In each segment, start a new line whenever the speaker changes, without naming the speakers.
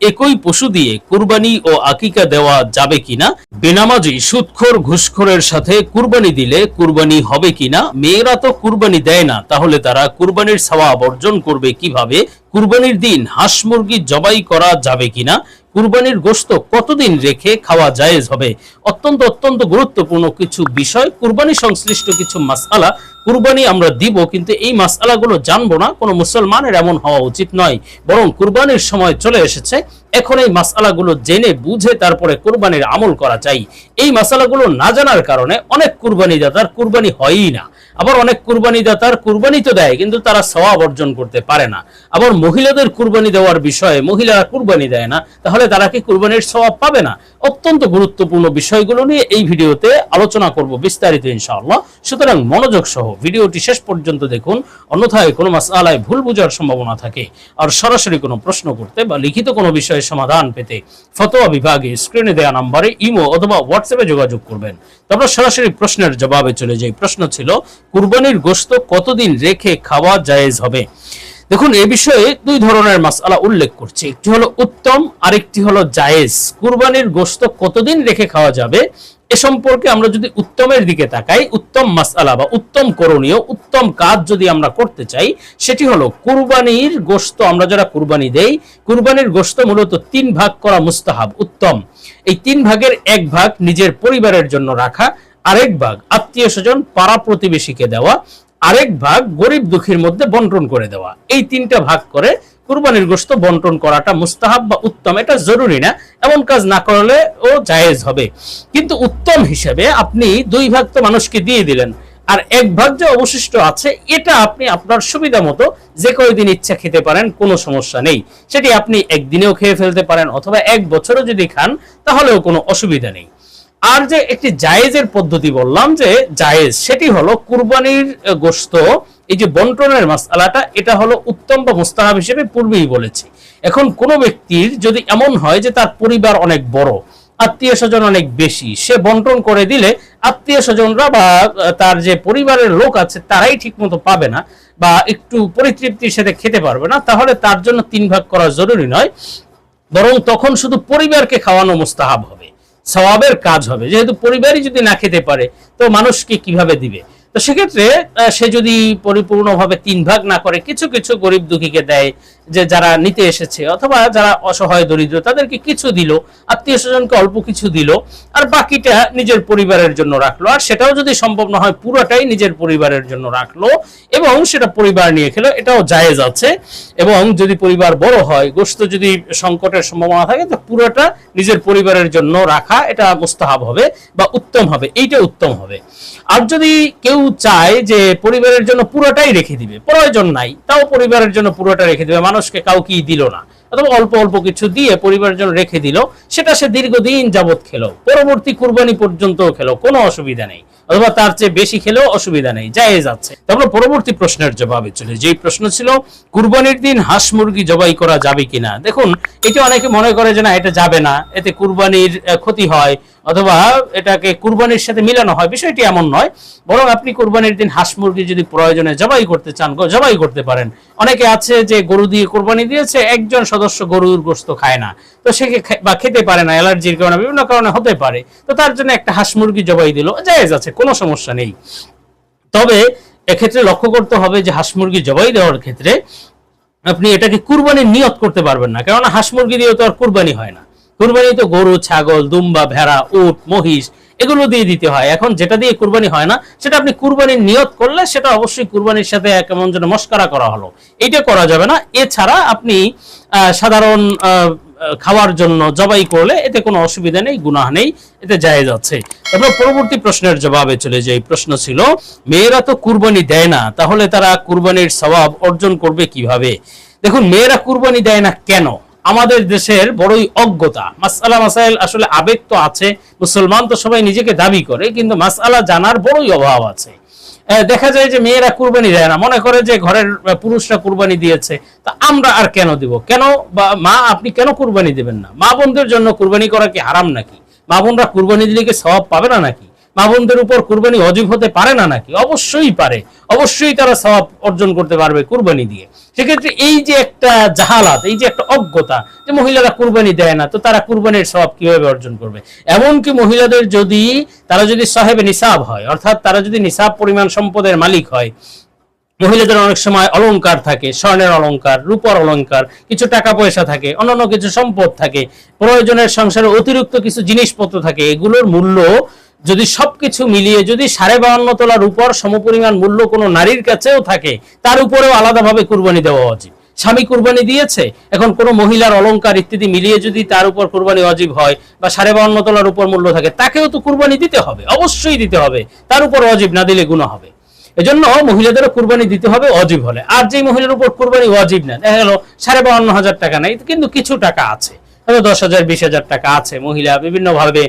একই পশু দিয়ে কুরবানি ও আকিকা দেওয়া যাবে কিনা? বেনামাজি সুদখোর ঘুষখোরের সাথে কুরবানি দিলে কুরবানি হবে কিনা? মেয়েরা তো কুরবানি দেয় না, তাহলে তারা কুরবানির সাওয়া বর্জন করবে কীভাবে? কুরবানির দিন হাঁস মুরগি জবাই করা যাবে কিনা? কুরবানির গোশত কতদিন রেখে খাওয়া জায়েজ হবে? অত্যন্ত অত্যন্ত গুরুত্বপূর্ণ কিছু বিষয়, কুরবানি সংশ্লিষ্ট কিছু মাসআলা। কুরবানি আমরা দিব, কিন্তু এই মাসআলাগুলো জানব না। কোনো মুসলমানের এমন হওয়া উচিত নয়। বরং কুরবানির সময় চলে এসেছে। এখন এই মাসআলাগুলো জেনে বুঝে তারপরে কুরবানির আমল করা চাই। এই মাসালাগুলো না জানার কারণে অনেক কুরবানি দাতার কুরবানি হয়ই না। আবার অনেক কুরবানি দাতার কুরবানি তো দেয়, কিন্তু তারা সওয়াব অর্জন করতে পারে না। আবার মহিলাদের কুরবানি দেওয়ার বিষয়ে মহিলারা কুরবানি দেয় না, তাহলে তারা কি কুরবানির সওয়াব পাবে না? অত্যন্ত গুরুত্বপূর্ণ বিষয়গুলো নিয়ে এই ভিডিওতে আলোচনা করব বিস্তারিত ইনশাআল্লাহ। সুতরাং মনোযোগ সহ ভিডিওটি শেষ পর্যন্ত দেখুন, অন্যথায় কোনো মাসআলায় ভুল বোঝার সম্ভাবনা থাকে। আর সরাসরি কোনো প্রশ্ন করতে বা লিখিত কোনো বিষয়ের সমাধান পেতে ফতোয়া বিভাগে স্ক্রিনে দেওয়া নাম্বারে ইমো অথবা হোয়াটসঅ্যাপে যোগাযোগ করবেন। তারপর সরাসরি প্রশ্নের জবাবে চলে যাই। প্রশ্ন ছিল, কুরবানির গোস্ত কতদিন রেখে খাওয়া জায়েজ হবে? দেখুন, এ বিষয়ে দুই ধরনের মাসআলা উল্লেখ করছি। একটি হলো উত্তম, আরেকটি হলো জায়েজ। কুরবানির গোশত কতদিন রেখে খাওয়া যাবে? এ সম্পর্কে আমরা যদি উত্তমের দিকে তাকাই, উত্তম মাসআলা বা উত্তম করণীয়, উত্তম কাজ যদি আমরা করতে চাই, সেটি হলো কুরবানির গোশত আমরা যারা কুরবানি দেই, কুরবানির গোশত মূলত তিন ভাগ করা মুস্তাহাব, উত্তম। এই তিন ভাগের এক ভাগ নিজের পরিবারের জন্য রাখা, আরেক ভাগ আত্মীয় স্বজন, পাড়া প্রতিবেশীকে দেওয়া আরেক ভাগ গরিব দুঃখীর মধ্যে বন্টন করে দেওয়া। এই তিনটা ভাগ করে কুরবানির গোশত বন্টন করাটা মুস্তাহাব বা উত্তম, এটা জরুরি না। এমন কাজ না করলে ও জায়েজ হবে। কিন্তু উত্তম হিসেবে আপনি দুই ভাগ তো মানুষকে দিয়ে দিলেন। আর এক ভাগ যে অবশিষ্ট আছে, এটা আপনি আপনার সুবিধা মতো যে কয়দিন ইচ্ছা খেতে পারেন, কোনো সমস্যা নেই। সেটি আপনি একদিনেও খেয়ে ফেলতে পারেন অথবা এক বছরও যদি খান, তাহলেও কোনো অসুবিধা নেই। আর যে একটি জায়েজের পদ্ধতি বললাম যে জায়েজ, সেটি হলো কুরবানির গোশত, এই যে বন্টনের মাসআলাটা, এটা হলো উত্তম বা মুস্তাহাব হিসেবে পূর্বেই বলেছি। এখন কোন ব্যক্তির যদি এমন হয় যে তার পরিবার অনেক বড়, আত্মীয় স্বজন অনেক বেশি, সে বন্টন করে দিলে আত্মীয় স্বজনরা বা তার যে পরিবারের লোক আছে, তারাই ঠিকমতো পাবে না বা একটু পরিতৃপ্তির সাথে খেতে পারবে না, তাহলে তার জন্য তিন ভাগ করা জরুরি নয়। বরং তখন শুধু পরিবারকে খাওয়ানো মুস্তাহাব হবে। সওয়াবের কাজ হবে। যেহেতু পরিবারই যদি না খেতে পারে তো মানুষকে কীভাবে দিবে? তো সেক্ষেত্রে সে যদি পরিপূর্ণভাবে তিন ভাগ না করে, কিছু কিছু গরিব দুঃখীকে দেয়, যে যারা নিতে এসেছে, অথবা যারা অসহায় দরিদ্র, তাদেরকে কিছু দিল, আত্মীয় স্বজনকে অল্প কিছু দিল, আর বাকিটা নিজের পরিবারের জন্য রাখল। আর সেটাও যদি সম্ভব না হয়, পুরোটাই নিজের পরিবারের জন্য রাখল, এবং সেটা পরিবার নিয়ে খেলো, এটাও জায়েজ আছে। এবং যদি পরিবার বড় হয়, গোস্ত যদি সংকটের সম্ভাবনা থাকে, তো পুরোটা নিজের পরিবারের জন্য রাখা, এটা মুস্তাহাব হবে, বা উত্তম হবে, এইটা উত্তম হবে। আর যদি কেউ চায় যে পরিবারের জন্য পুরোটাই রেখে দিবে, প্রয়োজন নাই, তাও পরিবারের জন্য পুরোটা রেখে দিবে, মানুষকে কাউকেই দিল না, অথবা অল্প অল্প কিছু দিয়ে পরিবারের জন্য রেখে দিল, সেটা সে দীর্ঘদিন যাবত খেলো, পরবর্তী কুরবানি পর্যন্ত খেলো, কোনো অসুবিধা নেই, অথবা তার চেয়ে বেশি খেলেও অসুবিধা নেই, জায়েজ যাচ্ছে তারপর পরবর্তী প্রশ্নের জবাবে চলে, যেই প্রশ্ন ছিল, কুরবানির দিন হাঁস মুরগি জবাই করা যাবে কিনা? দেখুন, এটা অনেকে মনে করে যে না, এটা যাবে না, এতে কুরবানির ক্ষতি হয় অথবা এটাকে কুরবানির সাথে মিলানো হয়, বিষয়টি এমন নয়। বরং আপনি কুরবানির দিন হাঁস মুরগি যদি প্রয়োজনে জবাই করতে চান জবাই করতে পারেন। অনেকে আছে যে গরু দিয়ে কোরবানি দিয়েছে, একজন সদস্য গরুর গোস্ত খায় না। তো সে বা খেতে পারে না, অ্যালার্জির কারণে, বিভিন্ন কারণে হতে পারে। তো তার জন্য একটা হাঁস মুরগি জবাই দিল, জায়েজ আছে, কোনো সমস্যা নেই। তবে এক্ষেত্রে লক্ষ্য করতে হবে যে হাঁস মুরগি জবাই দেওয়ার ক্ষেত্রে আপনি এটাকে কুরবানির নিয়ত করতে পারবেন না। কেননা হাঁস মুরগি দিয়ে তো আর কুরবানি হয় না। কুরবানি তো গরু, ছাগল, দুম্বা, ভেড়া, উট, মহিষ, এগুলো দিয়ে দিতে হয়। এখন যেটা দিয়ে কুরবানি হয় না, সেটা আপনি কুরবানির নিয়ত করলে সেটা অবশ্যই কুরবানির সাথে কেমন যেন মস্কারা করা হলো। এটা করা যাবে না। এছাড়া আপনি সাধারণ খাওয়ার জন্য জবাই করলে এতে কোনো অসুবিধা নেই, গুনাহ নেই, এতে জায়েজ যাচ্ছে এবার পরবর্তী প্রশ্নের জবাবে চলে যাই। প্রশ্ন ছিল, মেয়েরা তো কুরবানি দেয় না, তাহলে তারা কুরবানির স্বভাব অর্জন করবে কীভাবে? দেখুন, মেয়েরা কুরবানি দেয় না কেন? আমাদের দেশের বড়ই অজ্ঞতা। মাসআলা মাসাইল আসলে আবেগ তো আছে, মুসলমান তো সবাই নিজেকে দাবি করে, কিন্তু মাসআলা জানার বড়ই অভাব আছে। দেখা যায় যে মেয়েরা কুরবানি দেয় না, মনে করে যে ঘরের পুরুষরা কুরবানি দিয়েছে, তা আমরা আর কেন দিব? কেন বা মা, আপনি কেন কুরবানি দেবেন না? মা বোনদের জন্য কুরবানি করা কি হারাম নাকি? মা বোনরা কুরবানি দিলে কি সওয়াব পাবে না নাকি? মা বোনদের উপর কুরবানি অজীব হতে পারে না নাকি? অবশ্যই পারে। অবশ্যই তারা সওয়াব অর্জন করতে পারবে কুরবানি দিয়ে। সেক্ষেত্রে এই যে একটা জাহালাত, এই যে একটা অজ্ঞতা যে মহিলারা কুরবানি দেয় না, তো তারা কুরবানির সওয়াব কীভাবে অর্জন করবে? এমনকি মহিলাদের যদি, তারা যদি সাহেবে নিসাব হয়, অর্থাৎ তারা যদি নিসাব পরিমাণ সম্পদের মালিক হয়, মহিলাদের অনেক সময় অলংকার থাকে, স্বর্ণের অলংকার, রূপর অলংকার, কিছু টাকা পয়সা থাকে, অন্যান্য কিছু সম্পদ থাকে, প্রয়োজনের সংসারে অতিরিক্ত কিছু জিনিসপত্র থাকে, এগুলোর মূল্য যদি সবকিছু মিলিয়ে যদি সাড়ে বাহান্ন তোলা রূপর সমপরিমাণ মূল্য কোনো নারীর কাছেও থাকে, তার উপরেও আলাদাভাবে কুরবানি দেওয়া উচিত। স্বামী কুরবানি দিয়েছে, এখন কোনো মহিলার অলংকার ইত্যাদি মিলিয়ে যদি তার উপর কুরবানি অজীব হয় বা সাড়ে বাহান্ন তোলার উপর মূল্য থাকে, তাকেও তো কুরবানি দিতে হবে, অবশ্যই দিতে হবে। তার উপর অজীব না দিলে গুণা হবে। এজন্য মহিলাদেরও কুরবানি দিতে হবে অজীব হলে। আর যে মহিলার উপর কুরবানি অজীব না, দেখা গেল সাড়ে বাউন্ন হাজার টাকা নাই, কিন্তু কিছু টাকা আছে। হয়তো দশ হাজার, বিশ হাজার টাকা আছে। মহিলা বিভিন্ন ভাবে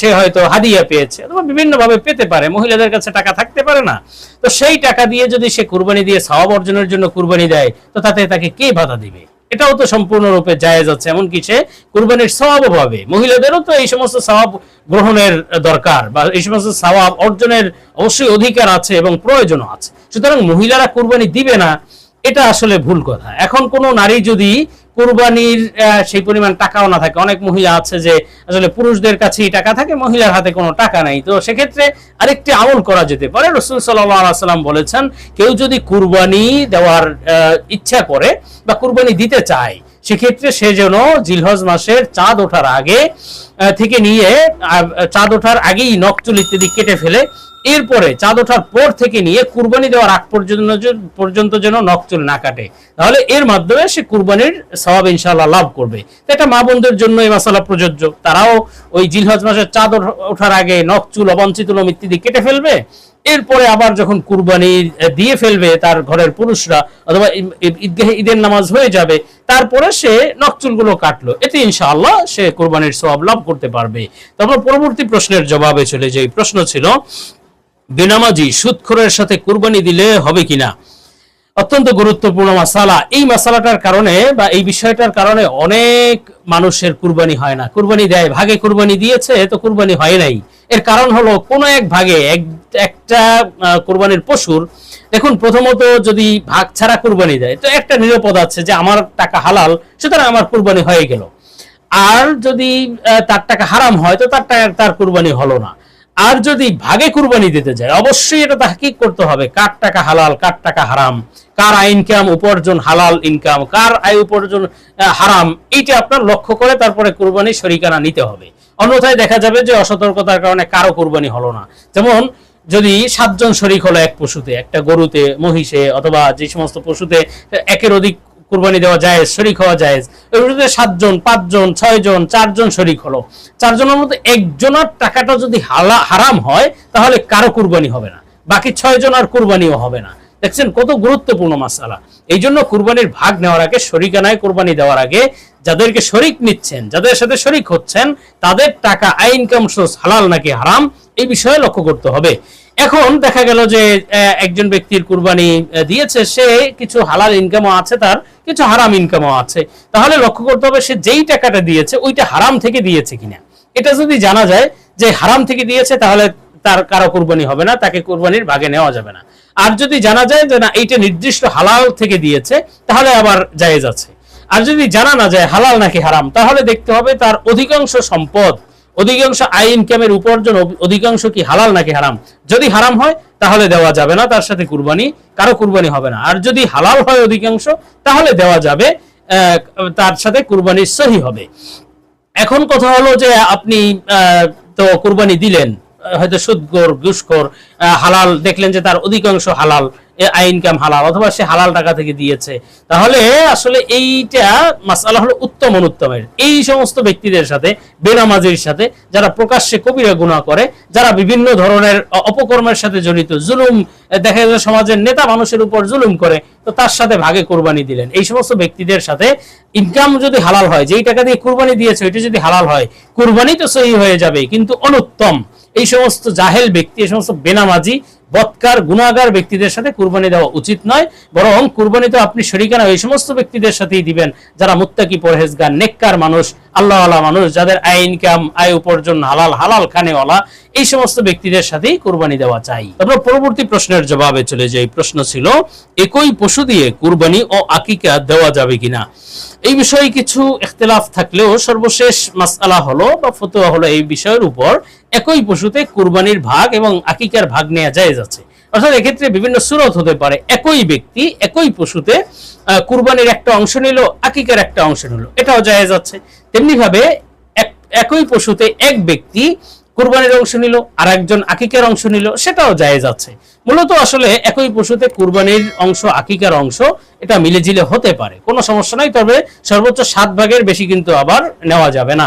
সে হয়তো হাদিয়া পেয়েছে অথবা বিভিন্ন ভাবে পেতে পারে। মহিলাদের কাছে টাকা থাকতে পারে না। তো সেই টাকা দিয়ে যদি সে কুরবানি দিয়ে সওয়াব অর্জনের জন্য কুরবানি দেয়, তো তাতে তাকে কে বাধা দিবে? এটাও তো সম্পূর্ণরূপে জায়েজ আছে। এমনকি সে কুরবানির সওয়াবও পাবে। মহিলাদেরও তো এই সমস্ত স্বভাব গ্রহণের দরকার বা এই সমস্ত স্বভাব অর্জনের অবশ্যই অধিকার আছে এবং প্রয়োজনও আছে। সুতরাং মহিলারা কুরবানি দিবে না, এটা আসলে ভুল কথা। এখন কোনো নারী যদি কুরবানির সেই পরিমাণ টাকাও না থাকে। অনেক মহিলা আছে যে আসলে পুরুষদের কাছেই টাকা থাকে, মহিলার হাতে কোনো টাকা নাই। তো সেক্ষেত্রে আরেকটি আমল করা যেতে পারে। রসুল সাল্লাম বলেছেন, কেউ যদি কুরবানি দেওয়ার ইচ্ছা করে বা কুরবানি দিতে চায় সেক্ষেত্রে সে যেন জিলহজ মাসের চাঁদ ওঠার আগে থেকে নিয়ে চাঁদ ওঠার আগেই নকচুল ইত্যাদি কেটে ফেলে, এরপরে চাঁদ ওঠার পর থেকে নিয়ে কুরবানি দেওয়ার আগ পর্যন্ত পর্যন্ত যেন নকচুল না কাটে। তাহলে এর মাধ্যমে সে কুরবানির সওয়াব ইনশাআল্লাহ লাভ করবে। তো এটা মা বোনদের জন্য এই মশালা প্রযোজ্য। তারাও ওই জিলহজ মাসের চাঁদ ওঠা- ওঠার আগে নকচুল, অবাঞ্ছিত ইত্যাদি কেটে ফেলবে এরপরে আবার যখন কুরবানি দিয়ে ফেলবে তার ঘরের পুরুষরা, অথবা ঈদগাহে ঈদের নামাজ হয়ে যাবে, তারপরে সে নকচুলগুলো কাটলো। এতে ইনশাআল্লাহ সে কুরবানির সওয়াব লাভ করতে পারবে। তারপর পরবর্তী প্রশ্নের জবাবে চলে যে প্রশ্ন ছিল বেনামাজি সুদখোরের সাথে কুরবানি দিলে হবে কিনা? অত্যন্ত গুরুত্বপূর্ণ মাসালা। এই মাসালাটার কারণে বা এই বিষয়টার কারণে অনেক মানুষের কুরবানি হয় না। কুরবানি দেয়, ভাগে কুরবানি দিয়েছে, তো কুরবানি হয় নাই। এর কারণ হলো কোনো এক ভাগে এক- একটা কুরবানির পশুর, দেখুন প্রথমত যদি ভাগ ছাড়া কুরবানি দেয়, তো একটা নিরাপদ আছে যে আমার টাকা হালাল, সুতরাং আমার কুরবানি হয়ে গেল। আর যদি তার টাকা হারাম হয়, তো তার টাকা, তার কুরবানি হলো না। আর যদি ভাগে কুরবানি দিতে যায়, অবশ্যই এটা তাহকিক করতে হবে, কার টাকা হালাল, কার টাকা হারাম, কার আয় ইনকাম, উপার্জন হালাল ইনকাম, কার আয় উপার্জন হারাম, এইটা আপনার লক্ষ্য করে তারপরে কোরবানি শরিকানা নিতে হবে। অন্যথায় দেখা যাবে যে অসতর্কতার কারণে কারও কোরবানি হলো না। যেমন যদি সাতজন শরিক হলো এক পশুতে, একটা গরুতে, মহিষে, অথবা যে সমস্ত পশুতে একের অধিক কুরবানি দেওয়া যায় শরিক হওয়া যায় ওইগুলোতে সাতজন, পাঁচজন, ছয়জন, চারজন শরিক হলো। চারজনের মধ্যে একজনের টাকাটা যদি হালা, হারাম হয়, তাহলে কারও কুরবানি হবে না। বাকি ছয়জন আর কুরবানিও হবে না। দেখছেন কত গুরুত্বপূর্ণ মাসালা। এই জন্য কুরবানির ভাগ নেওয়ার আগে, শরিকানায় কুরবানি দেওয়ার আগে, যাদেরকে শরিক নিচ্ছেন, যাদের সাথে শরিক হচ্ছেন, তাদের টাকা আই ইনকাম সোর্স হালাল নাকি হারাম, এই বিষয়ে লক্ষ্য করতে হবে। এখন দেখা গেল যে একজন ব্যক্তির কুরবানি দিয়েছে, সে কিছু হালাল ইনকামও আছে তার, কিছু হারাম ইনকামও আছে। তাহলে লক্ষ্য করতে হবে সে যেই টাকাটা দিয়েছে, ওইটা হারাম থেকে দিয়েছে কিনা। এটা যদি জানা যায় যে হারাম থেকে দিয়েছে, তাহলে তার কারও কুরবানি হবে না, তাকে কুরবানির ভাগে নেওয়া যাবে না। আর যদি জানা যায় যে না, এইটা নির্দিষ্ট হালাল থেকে দিয়েছে, তাহলে আবার জায়েজ আছে। আর যদি জানা না যায় হালাল নাকি হারাম, তাহলে দেখতে হবে তার অধিকাংশ সম্পদ অধিকাংশ আয় ইনকামের উপার্জন অধিকাংশ কি হালাল নাকি হারাম? যদি হারাম হয়, তাহলে দেওয়া যাবে না, তার সাথে কুরবানি, কারও কুরবানি হবে না। আর যদি হালাল হয় অধিকাংশ, তাহলে দেওয়া যাবে তার সাথে কুরবানি সহি হবে। এখন কথা হলো যে আপনি তো কুরবানি দিলেন হয়তো সুদগর ঘুষখোর হালাল, দেখলেন যে তার অধিকাংশ হালাল। ইনকাম হালাল? অথবা সে হালাল টাকা থেকে দিয়েছে। তাহলে আসলে এইটা মাসালা হলো উত্তম অনুত্তমের। এই সমস্ত ব্যক্তিদের সাথে, বেনামাজির সাথে, যারা প্রকাশ্যে কবিরা গুণা করে, যারা বিভিন্ন ধরনের অপকর্মের সাথে জড়িত, জুলুম দেখা যায় সমাজের নেতা মানুষের উপর জুলুম করে, তো তার সাথে ভাগে কোরবানি দিলেন। এই সমস্ত ব্যক্তিদের সাথে ইনকাম যদি হালাল হয়, যেই টাকা দিয়ে কোরবানি দিয়েছে, ওইটা যদি হালাল হয়, কোরবানি তো সহি হয়ে যাবে, কিন্তু অনুত্তম। এই সমস্ত জাহেল ব্যক্তি, এই সমস্ত বেনামাজি বৎকার গুণাগার ব্যক্তিদের সাথে কুরবানি দেওয়া উচিত নয়, বরং কুরবানি তো আপনি শরিকানা এই সমস্ত ব্যক্তিদের সাথেই দিবেন, যারা মুত্তাকি, পরহেজগার, নেককার মানুষ। আল্লাহ আল্লাহ মানুষ যাদের আয় ইনকাম আয় উপার্জন হালাল হালাল খানেওয়ালা, এই সমস্ত ব্যক্তিদের সাথেই কুরবানি দেওয়া চাই। তারপর পরবর্তী প্রশ্নের জবাবে চলে যাই। প্রশ্ন ছিল, একই পশু দিয়ে কুরবানি ও আকিকা দেওয়া যাবে কিনা? এই বিষয়ে কিছু ইখতিলাফ থাকলেও সর্বশেষ মাসআলা হলো বা ফতোয়া হলো এই বিষয়ের উপর একই পশুতে কুরবানির ভাগ এবং আকিকার ভাগ নেওয়া যায় যাচ্ছে অর্থাৎ এক্ষেত্রে বিভিন্ন সুরত হতে পারে। একই ব্যক্তি, একই পশুতে কুরবানির একটা অংশ নিল, আকিকার একটা অংশ নিল। এটাও জায়েজ আছে। তেমনি ভাবে এক- একই পশুতে এক ব্যক্তি কুরবানির অংশ নিল আর একজন আকিকার অংশ নিল, সেটাও জায়েজ আছে। মূলত আসলে একই পশুতে কুরবানির অংশ, আকিকার অংশ, এটা মিলেজিলে হতে পারে। কোনো সমস্যা নাই, তবে সর্বোচ্চ সাত ভাগের বেশি কিন্তু আবার নেওয়া যাবে না।